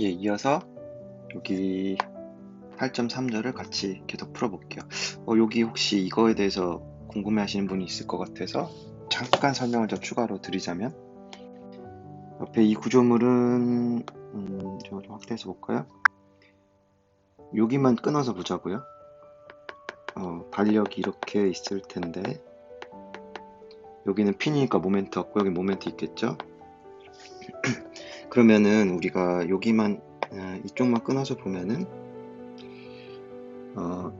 예, 이어서 여기 8.3절을 같이 계속 풀어볼게요. 어, 여기 혹시 이거에 대해서 궁금해 하시는 분이 있을 것 같아서 잠깐 설명을 좀 추가로 드리자면 옆에 이 구조물은 음, 좀 확대해서 볼까요? 여기만 끊어서 보자고요. 어, 반력이 이렇게 있을 텐데 여기는 핀이니까 모멘트 없고 여기 모멘트 있겠죠? 그러면은 우리가 여기만 어, 이쪽만 끊어서 보면은 어,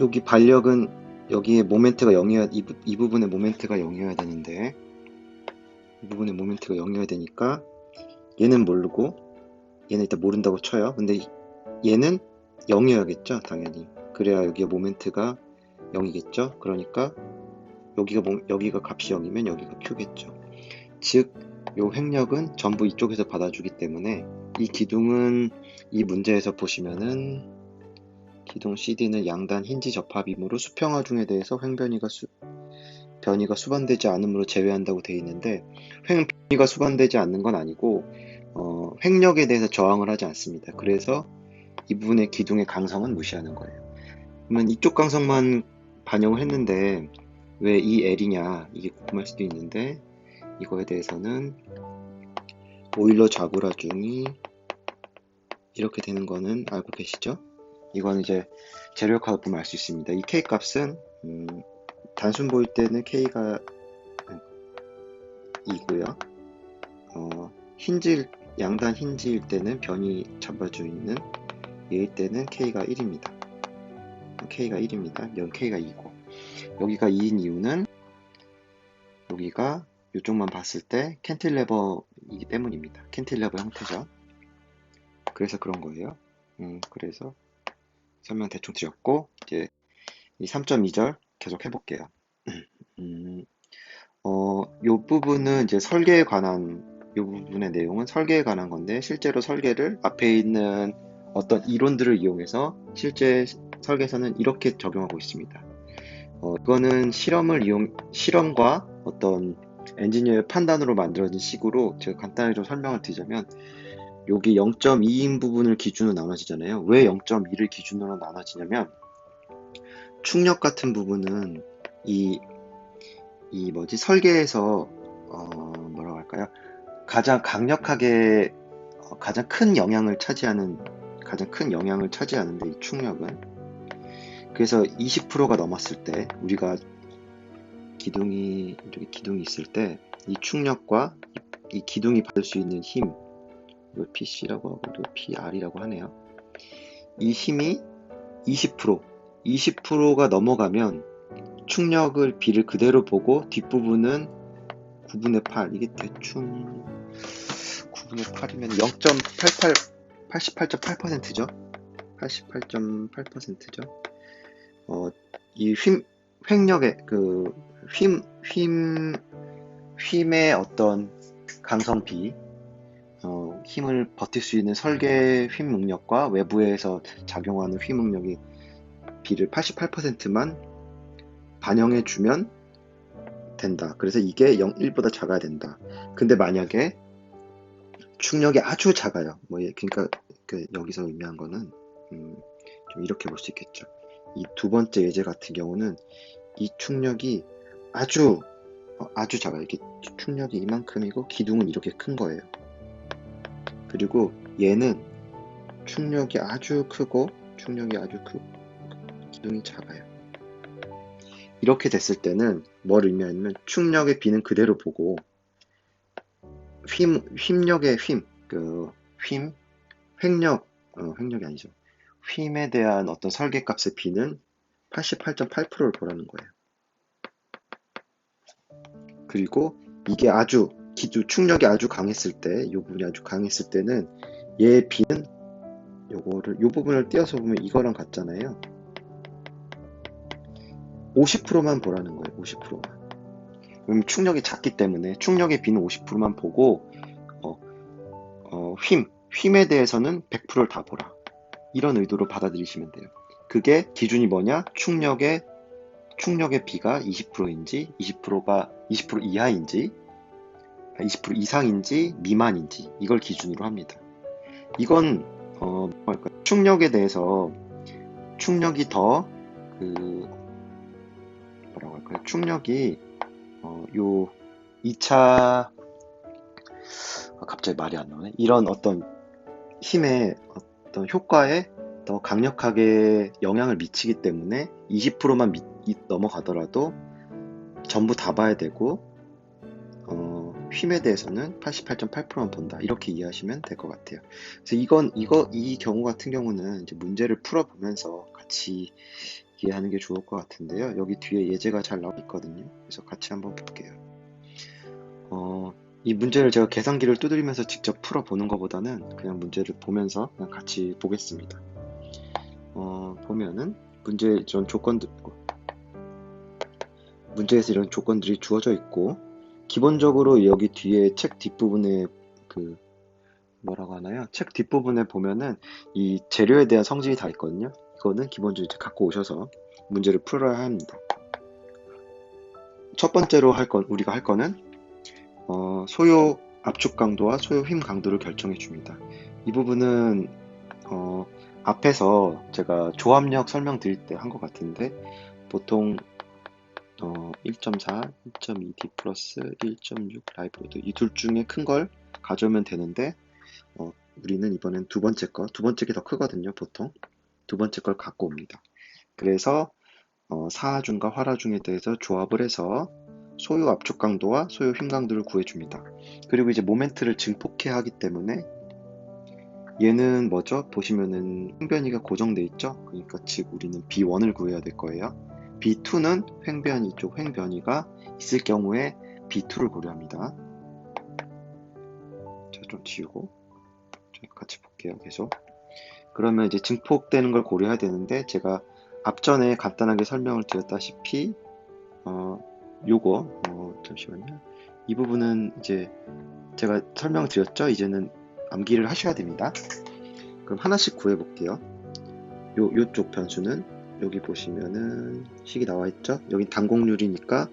여기 반력은 여기에 모멘트가 0이어야 이, 부- 이 부분에 모멘트가 0이어야 되는데 이 부분에 모멘트가 0이어야 되니까 얘는 모르고 얘는 일단 모른다고 쳐요. 근데 이- 얘는 0이어야겠죠, 당연히. 그래야 여기에 모멘트가 0이겠죠. 그러니까 여기가 모- 여기가 값이 0이면 여기가 Q겠죠. 즉, 요 횡력은 전부 이쪽에서 받아주기 때문에 이 기둥은 이 문제에서 보시면은 기둥 CD는 양단 힌지 접합이므로 수평화 중에 대해서 횡변이가 수, 변이가 수반되지 않으므로 제외한다고 되어 있는데 횡변이가 수반되지 않는 건 아니고 어, 횡력에 대해서 저항을 하지 않습니다. 그래서 이 부분의 기둥의 강성은 무시하는 거예요. 그러면 이쪽 강성만 반영을 했는데 왜 이 L이냐 이게 궁금할 수도 있는데 이거에 대해서는 오일러 자구라중이 이렇게 되는 거는 알고 계시죠? 이건 이제 재료역학을 보면 알 수 있습니다. 이 K 값은 음, 단순 보일 때는 K가 2고요. 어, 힌지 양단 힌지일 때는 변이 잡아주 있는 얘일 때는 K가 1입니다. K가 1입니다. 연 K가 2고 여기가 2인 이유는 여기가 이쪽만 봤을 때 캔틸레버이기 때문입니다. 캔틸레버 형태죠. 그래서 그런 거예요. 음, 그래서 설명 대충 드렸고 이제 이 3.2절 계속 해볼게요. 음, 어, 요 부분은 이제 설계에 관한 요 부분의 내용은 설계에 관한 건데 실제로 설계를 앞에 있는 어떤 이론들을 이용해서 실제 설계에서는 이렇게 적용하고 있습니다. 어, 이거는 실험을 이용 실험과 어떤 엔지니어의 판단으로 만들어진 식으로 제가 간단하게 좀 설명을 드리자면 여기 0.2인 부분을 기준으로 나눠지잖아요. 왜 0.2를 기준으로 나눠지냐면 충력 같은 부분은 이, 이 뭐지 설계에서 어, 뭐라고 할까요? 가장 강력하게 어, 가장 큰 영향을 차지하는 가장 큰 영향을 차지하는데 이 충력은 그래서 20%가 넘었을 때 우리가 기둥이 이렇게 기둥이 있을 때 이 충력과 이, 이 기둥이 받을 수 있는 힘 이걸 PC라고 하고 또 PR이라고 하네요. 이 힘이 20% 20%가 넘어가면 충력을 B를 그대로 보고 뒷부분은 9분의 8 이게 대충 9분의 8이면 0.88 88.8%죠. 88.8%죠. 어, 이 휨, 횡력의 그 휨, 휨, 휨의 어떤 강성비, 어, 힘을 버틸 수 있는 설계 휨 능력과 외부에서 작용하는 휨 능력이 비를 88%만 반영해 주면 된다. 그래서 이게 0, 1보다 작아야 된다. 근데 만약에 충력이 아주 작아요. 뭐, 예, 그러니까 그 여기서 의미한 거는 음, 좀 이렇게 볼 수 있겠죠. 이 두 번째 예제 같은 경우는 이 충력이 아주 어, 아주 작아요. 이게 충력이 이만큼이고 기둥은 이렇게 큰 거예요. 그리고 얘는 충력이 아주 크고 충력이 아주 크고 기둥이 작아요. 이렇게 됐을 때는 뭘 의미하냐면 충력의 비는 그대로 보고 휨, 휨력의 휨, 그 휨, 횡력, 어, 횡력이 아니죠. 휨에 대한 어떤 설계값의 비는 88.8%를 보라는 거예요. 그리고 이게 아주 기주 충력이 아주 강했을 때, 이 부분이 아주 강했을 때는 얘의 비는 요거를 요 부분을 띄어서 보면 이거랑 같잖아요. 50%만 보라는 거예요. 50%만. 그럼 충력이 작기 때문에 충력의 비는 50%만 보고 어, 어, 휨, 휨에 대해서는 100%를 다 보라. 이런 의도로 받아들이시면 돼요. 그게 기준이 뭐냐? 충력의 충력의 비가 20%인지 20%가 20% 이하인지 20% 이상인지 미만인지 이걸 기준으로 합니다. 이건 어 충력에 대해서 충력이 더 그 뭐라고 할까요? 충력이 어, 요 2차 아, 갑자기 말이 안 나오네. 이런 어떤 힘의 어떤 효과에 더 강력하게 영향을 미치기 때문에 20%만 넘어가더라도 전부 다 봐야 되고 어, 힘에 대해서는 88.8%만 본다 이렇게 이해하시면 될 것 같아요. 그래서 이건 이거 이 경우 같은 경우는 이제 문제를 풀어보면서 같이 이해하는 게 좋을 것 같은데요. 여기 뒤에 예제가 잘 나와 있거든요. 그래서 같이 한번 볼게요. 어, 이 문제를 제가 계산기를 두드리면서 직접 풀어보는 것보다는 그냥 문제를 보면서 그냥 같이 보겠습니다. 어, 보면은 문제 이런 조건들 문제에서 이런 조건들이 주어져 있고 기본적으로 여기 뒤에 책 뒷부분에 그 뭐라고 하나요? 책 뒷부분에 보면은 이 재료에 대한 성질이 다 있거든요. 이거는 기본적으로 갖고 오셔서 문제를 풀어야 합니다. 첫 번째로 할 건, 우리가 할 거는, 어, 소요 압축 강도와 소요 힘 강도를 결정해 줍니다. 이 부분은, 어, 앞에서 제가 조합력 설명드릴 때 한 것 같은데, 보통, 어, 1.4, 1.2D 플러스 1.6 라이브로드 이 둘 중에 큰 걸 가져오면 되는데, 어, 우리는 이번엔 두 번째 거, 두 번째 게 더 크거든요, 보통. 두 번째 걸 갖고 옵니다. 그래서 어, 사하중과 활하중에 대해서 조합을 해서 소요 압축 강도와 소요 힘 강도를 구해줍니다. 그리고 이제 모멘트를 증폭해야 하기 때문에 얘는 뭐죠? 보시면은 횡변이가 고정돼 있죠? 그러니까 즉 우리는 B1을 구해야 될 거예요. B2는 횡변이 쪽 횡변이가 있을 경우에 B2를 고려합니다. 자, 좀 지우고 같이 볼게요. 계속. 그러면 이제 증폭되는 걸 고려해야 되는데 제가 앞전에 간단하게 설명을 드렸다시피 어 요거 어 잠시만요 이 부분은 이제 제가 설명을 드렸죠 이제는 암기를 하셔야 됩니다 그럼 하나씩 구해 볼게요 요 요쪽 변수는 여기 보시면은 식이 나와 있죠 여기 단곡률이니까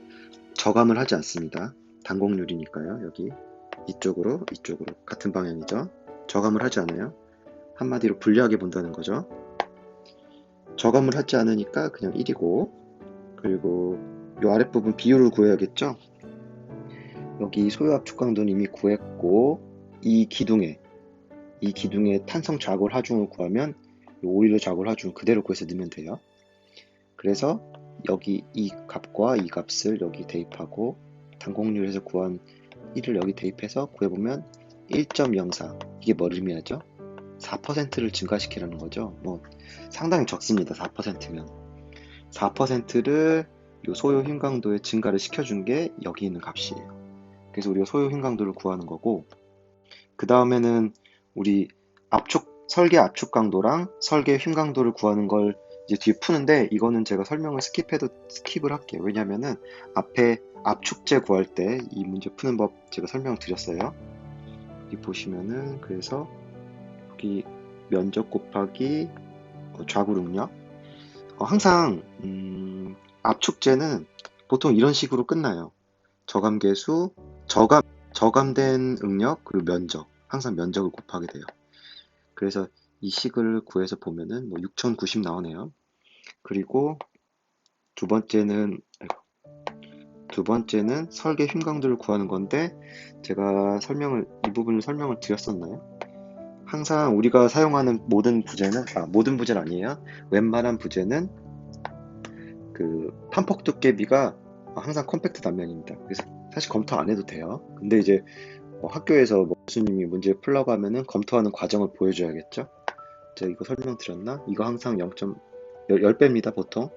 저감을 하지 않습니다 단곡률이니까요 여기 이쪽으로 이쪽으로 같은 방향이죠 저감을 하지 않아요 한마디로 불리하게 본다는 거죠. 저감을 하지 않으니까 그냥 1이고 그리고 이 아랫부분 비율을 구해야겠죠. 여기 소요 압축 강도는 이미 구했고 이 기둥에 이 기둥에 탄성 좌골 하중을 구하면 오히려 좌골 하중 그대로 구해서 넣으면 돼요. 그래서 여기 이 값과 이 값을 여기 대입하고 단곡률에서 구한 1을 여기 대입해서 구해보면 1.04 이게 뭘 의미하죠? 4%를 증가시키라는 거죠. 뭐 상당히 적습니다. 4%면 4%를 요 소요 힘 강도의 증가를 시켜준 게 여기 있는 값이에요. 그래서 우리가 소요 힘 강도를 구하는 거고 그 다음에는 우리 압축 설계 압축 강도랑 설계 힘 강도를 구하는 걸 이제 뒤에 푸는데 이거는 제가 설명을 스킵해도 스킵을 할게요. 왜냐면은 앞에 압축제 구할 때 이 문제 푸는 법 제가 설명을 드렸어요. 여기 보시면은 그래서 곱하기 면적 곱하기 어, 좌구능력 어, 항상 음, 압축제는 보통 이런 식으로 끝나요. 저감계수, 저감, 저감된 응력, 그리고 면적. 항상 면적을 곱하게 돼요. 그래서 이 식을 구해서 보면은 뭐 6090 나오네요. 그리고 두 번째는, 두 번째는 설계 힘 강도를 구하는 건데, 제가 설명을, 이 부분을 설명을 드렸었나요? 항상 우리가 사용하는 모든 부재는 아, 모든 부재는 아니에요. 웬만한 부재는 그 판폭 두께비가 항상 컴팩트 단면입니다. 그래서 사실 검토 안 해도 돼요. 근데 이제 뭐 학교에서 뭐 교수님이 문제 풀라고 하면은 검토하는 과정을 보여줘야겠죠. 제가 이거 설명드렸나? 이거 항상 0. 10 배입니다, 보통.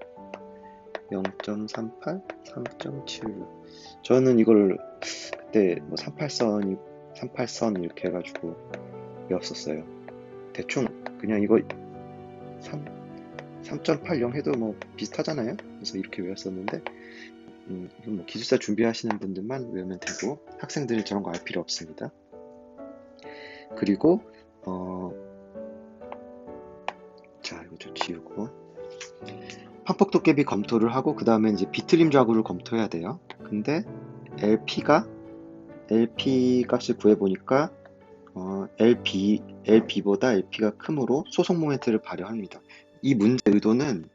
0.38, 3.7. 저는 이걸 그때 뭐 38선이 38선 이렇게 해가지고 외웠었어요. 대충 그냥 이거 3, 3.80 해도 뭐 비슷하잖아요. 그래서 이렇게 외웠었는데 음, 이건 뭐 기술사 준비하시는 분들만 외우면 되고 학생들이 저런 거 알 필요 없습니다. 그리고 어, 자좀 지우고 판폭 도깨비 검토를 하고 그 다음에 이제 비트림 좌구를 검토해야 돼요. 근데 LP가 LP 값을 구해보니까 어, LB LP보다 LP가 크므로 소속 모멘트를 발휘합니다. 이 문제 의도는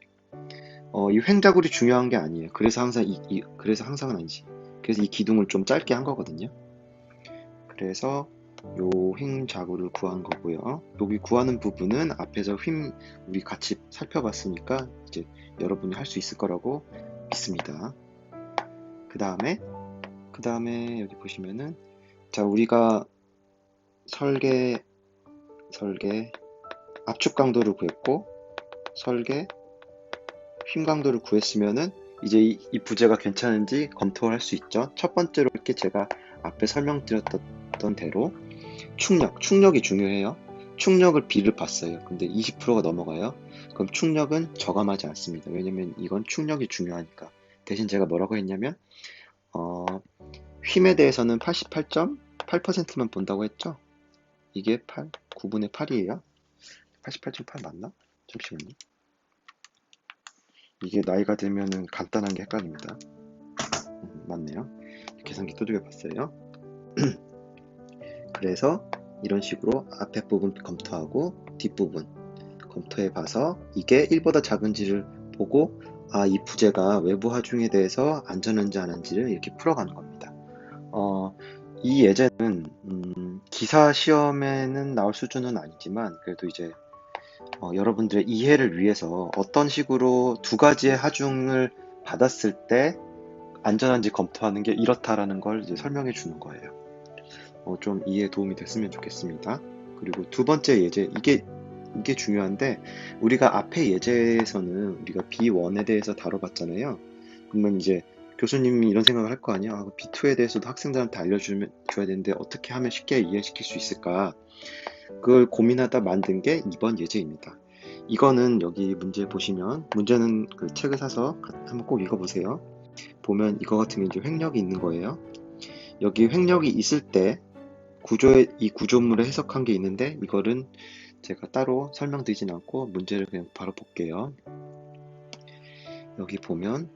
어, 이 횡자굴이 중요한 게 아니에요. 그래서 항상 이, 이- 그래서 항상은 아니지. 그래서 이 기둥을 좀 짧게 한 거거든요. 그래서 요 횡자굴을 구한 거고요. 여기 구하는 부분은 앞에서 휨 우리 같이 살펴봤으니까 이제 여러분이 할 수 있을 거라고 믿습니다. 그 다음에 그 다음에 여기 보시면은 자 우리가 설계 설계 압축 강도를 구했고 설계 휨 강도를 구했으면은 이제 이, 이 부재가 괜찮은지 검토할 수 있죠. 첫 번째로 이렇게 제가 앞에 설명드렸던 대로 충력, 충력이 중요해요. 충력을 B를 봤어요. 근데 20%가 넘어가요. 그럼 충력은 저감하지 않습니다. 왜냐면 이건 충력이 중요하니까. 대신 제가 뭐라고 했냐면 어, 휨에 대해서는 88.8%만 본다고 했죠. 이게 8, 9분의 8이에요. 88.8 맞나? 잠시만요. 이게 나이가 들면은 간단한 게 헷갈립니다. 음, 맞네요. 계산기 두들겨 봤어요. 그래서 이런 식으로 앞에 부분 검토하고 뒷부분 검토해 봐서 이게 1보다 작은지를 보고 아, 이 부재가 외부 하중에 대해서 안전한지 아닌지를 이렇게 풀어가는 겁니다. 어, 이 예제는 음, 기사 시험에는 나올 수준은 아니지만 그래도 이제 어, 여러분들의 이해를 위해서 어떤 식으로 두 가지의 하중을 받았을 때 안전한지 검토하는 게 이렇다라는 걸 설명해 주는 거예요. 어, 좀 이해에 도움이 됐으면 좋겠습니다. 그리고 두 번째 예제, 이게, 이게 중요한데, 우리가 앞에 예제에서는 우리가 B1에 대해서 다뤄봤잖아요. 그러면 이제 교수님이 이런 생각을 할 거 아니야. 아, B2에 대해서도 학생들한테 알려주면, 줘야 되는데, 어떻게 하면 쉽게 이해시킬 수 있을까? 그걸 고민하다 만든 게 이번 예제입니다. 이거는 여기 문제 보시면, 문제는 그 책을 사서 한번 꼭 읽어보세요. 보면 이거 같은 게 이제 횡력이 있는 거예요. 여기 횡력이 있을 때 구조의 이 구조물을 해석한 게 있는데 이거는 제가 따로 설명드리진 않고 문제를 그냥 바로 볼게요. 여기 보면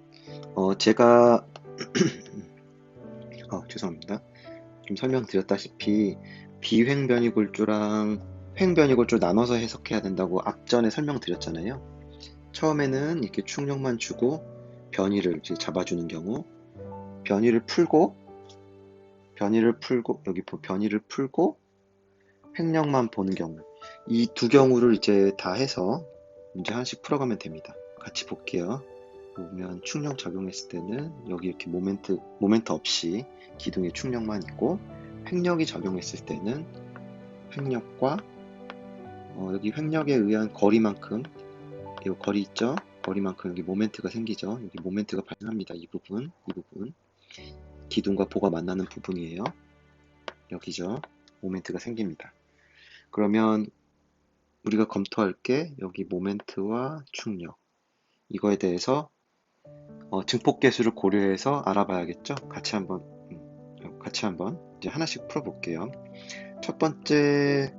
어 제가 어 죄송합니다. 좀 설명드렸다시피 비횡 변이 골조랑 횡 변이 골조 나눠서 해석해야 된다고 앞전에 설명드렸잖아요. 처음에는 이렇게 충력만 주고 변이를 잡아주는 경우 변이를 풀고 변이를 풀고 여기 보- 변이를 풀고 횡령만 보는 경우 이 두 경우를 이제 다 해서 문제 하나씩 풀어가면 됩니다. 같이 볼게요. 보면 충력 적용했을 때는 여기 이렇게 모멘트 모멘트 없이 기둥에 충력만 있고 횡력이 적용했을 때는 횡력과 어, 여기 횡력에 의한 거리만큼 이 거리 있죠? 거리만큼 여기 모멘트가 생기죠. 여기 모멘트가 발생합니다. 이 부분, 이 부분. 기둥과 보가 만나는 부분이에요. 여기죠. 모멘트가 생깁니다. 그러면 우리가 검토할 게 여기 모멘트와 충력 이거에 대해서 어, 증폭 계수를 고려해서 알아봐야겠죠. 같이 한번 음, 같이 한번 이제 하나씩 풀어볼게요. 첫 번째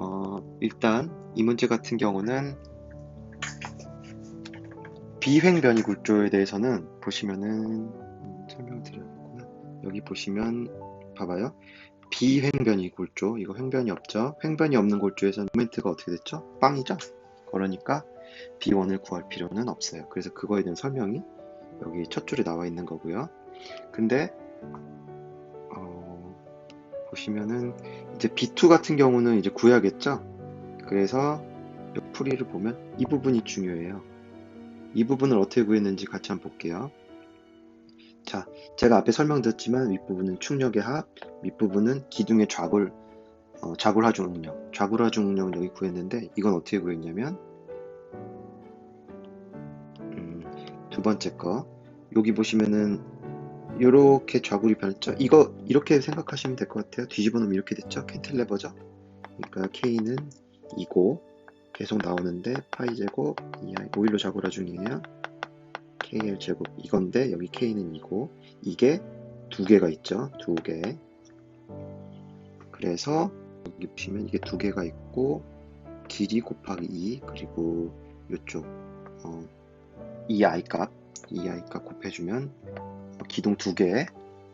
어, 일단 이 문제 같은 경우는 비횡변이 굴조에 대해서는 보시면은 여기 보시면 봐봐요. 비횡변이 골조 이거 횡변이 없죠. 횡변이 없는 골조에서는 모멘트가 어떻게 됐죠? 빵이죠. 그러니까 B1을 구할 필요는 없어요. 그래서 그거에 대한 설명이 여기 첫 줄에 나와 있는 거고요. 근데 어, 보시면은 이제 B2 같은 경우는 이제 구해야겠죠. 그래서 옆 풀이를 보면 이 부분이 중요해요. 이 부분을 어떻게 구했는지 같이 한번 볼게요. 자, 제가 앞에 설명드렸지만 윗부분은 충력의 합, 밑부분은 기둥의 좌굴, 어, 좌굴 하중 응력, 좌굴 하중 응력을 여기 구했는데 이건 어떻게 구했냐면 음, 두 번째 거 여기 보시면은 이렇게 좌굴이 변했죠. 이거 이렇게 생각하시면 될 것 같아요. 뒤집어 놓으면 이렇게 됐죠. 캔틸레버죠. 그러니까 K는 2고 계속 나오는데 파이 제곱 2i 5일로 좌굴 하중이에요. KL 제곱 이건데 여기 K는 2고 이게 두 개가 있죠. 두 개. 그래서 여기 보시면 이게 두 개가 있고 길이 곱하기 2 그리고 이쪽 어, 2i 값 2i 값 곱해주면 어, 기둥 두 개,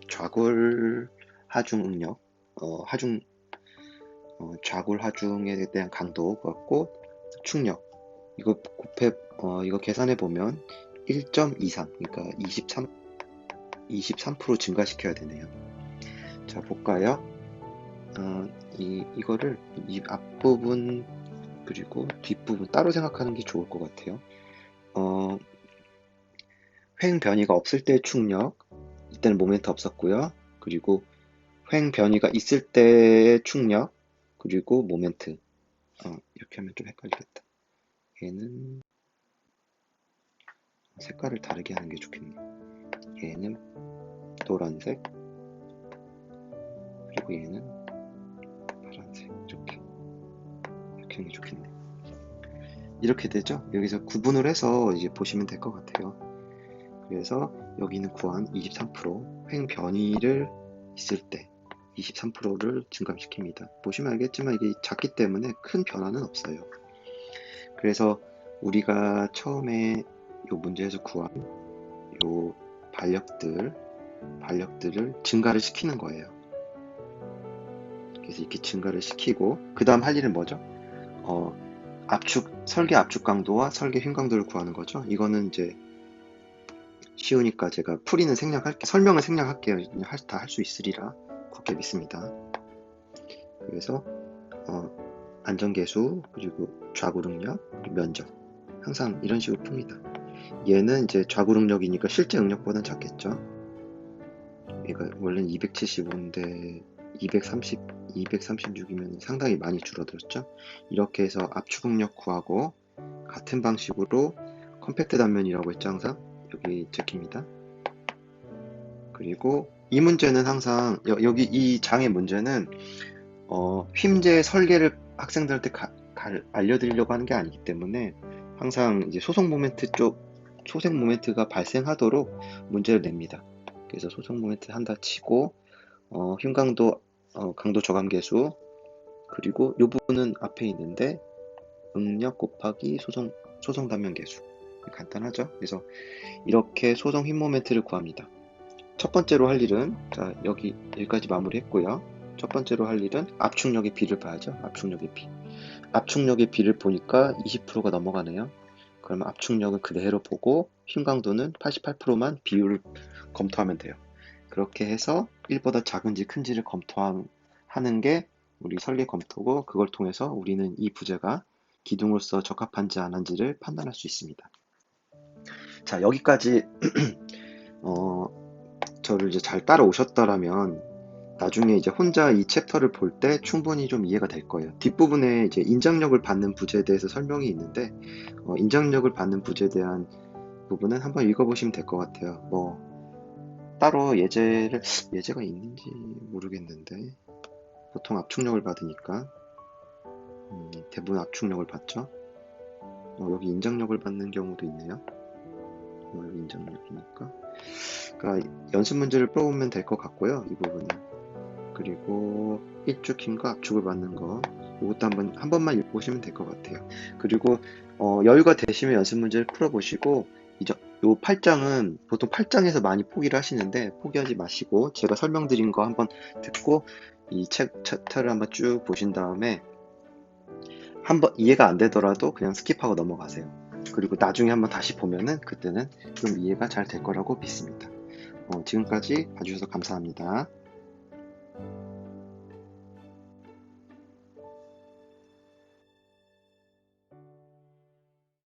좌골 하중 응력, 어, 하중 어, 좌굴 하중에 대한 강도 같고 충력 이거 곱해 어, 이거 계산해 보면 1.23 그러니까 23 23% 증가시켜야 되네요. 자 볼까요? 어, 이 이거를 이 앞부분 그리고 뒷부분 따로 생각하는 게 좋을 것 같아요. 어, 횡 변이가 없을 때 충력 이때는 모멘트 없었고요. 그리고 횡 변이가 있을 때의 충력 그리고 모멘트 어, 이렇게 하면 좀 헷갈리겠다. 얘는 색깔을 다르게 하는 게 좋겠네. 얘는 노란색 그리고 얘는 파란색 이렇게 이렇게 하는 게 좋겠네. 이렇게 되죠? 여기서 구분을 해서 이제 보시면 될 것 같아요. 그래서 여기는 구한 23%횡 변이를 있을 때 23%를 증감시킵니다. 보시면 알겠지만 이게 작기 때문에 큰 변화는 없어요. 그래서 우리가 처음에 이 문제에서 구한 이 반력들, 반력들을 증가를 시키는 거예요. 그래서 이렇게 증가를 시키고 그 다음 할 일은 뭐죠? 어, 압축, 설계 압축 강도와 설계 흉 강도를 구하는 거죠. 이거는 이제 쉬우니까 제가 풀이는 생략할게 설명을 생략할게요. 다 할 수 있으리라 굳게 믿습니다. 그래서 어, 안전계수 그리고 좌구능력 면적 항상 이런 식으로 풉니다. 얘는 이제 좌구능력이니까 실제 응력보다는 작겠죠. 얘가 원래는 275인데 230, 236이면 상당히 많이 줄어들었죠. 이렇게 해서 압축 응력 구하고 같은 방식으로 컴팩트 단면이라고 했죠 항상 여기 적힙니다. 그리고 이 문제는 항상 여, 기이 장의 문제는 어, 휨제 설계를 학생들한테 가, 가, 알려드리려고 하는 게 아니기 때문에 항상 이제 소속 모멘트 쪽 소색 모멘트가 발생하도록 문제를 냅니다. 그래서 소속 모멘트 한다 치고 어, 흉 강도 어, 강도 저감계수 그리고 이 부분은 앞에 있는데 응력 곱하기 소송 소송 단면 계수 간단하죠. 그래서 이렇게 소송 흰 모멘트를 구합니다. 첫 번째로 할 일은 자 여기 여기까지 마무리했고요. 첫 번째로 할 일은 압축력의 비를 봐야죠. 압축력의 비. 압축력의 비를 보니까 20%가 넘어가네요. 그러면 압축력은 그대로 보고 힘 강도는 88%만 비율을 검토하면 돼요. 그렇게 해서 1보다 작은지 큰지를 검토하는 게 우리 설계 검토고 그걸 통해서 우리는 이 부재가 기둥으로서 적합한지 안 한지를 판단할 수 있습니다. 자 여기까지 어, 저를 이제 잘 따라오셨더라면 나중에 이제 혼자 이 챕터를 볼 때 충분히 좀 이해가 될 거예요. 뒷부분에 이제 인장력을 받는 부재에 대해서 설명이 있는데 어, 인장력을 받는 부재에 대한 부분은 한번 읽어보시면 될 것 같아요. 뭐 따로 예제를 예제가 있는지 모르겠는데 보통 압축력을 받으니까 음, 대부분 압축력을 받죠. 어, 여기 인장력을 받는 경우도 있네요. 어, 여기 인장력이니까. 그러니까 연습 문제를 풀어보면 될 것 같고요. 이 부분은. 그리고 일축힘과 압축을 받는 거 이것도 한번 한 번만 읽보시면 될 것 같아요. 그리고 어, 여유가 되시면 연습 문제를 풀어보시고 이제 요 8장은 보통 8장에서 많이 포기를 하시는데 포기하지 마시고 제가 설명드린 거 한번 듣고 이 책 챕터를 한번 쭉 보신 다음에 한번 이해가 안 되더라도 그냥 스킵하고 넘어가세요. 그리고 나중에 한번 다시 보면은 그때는 좀 이해가 잘 될 거라고 믿습니다. 어, 지금까지 봐주셔서 감사합니다.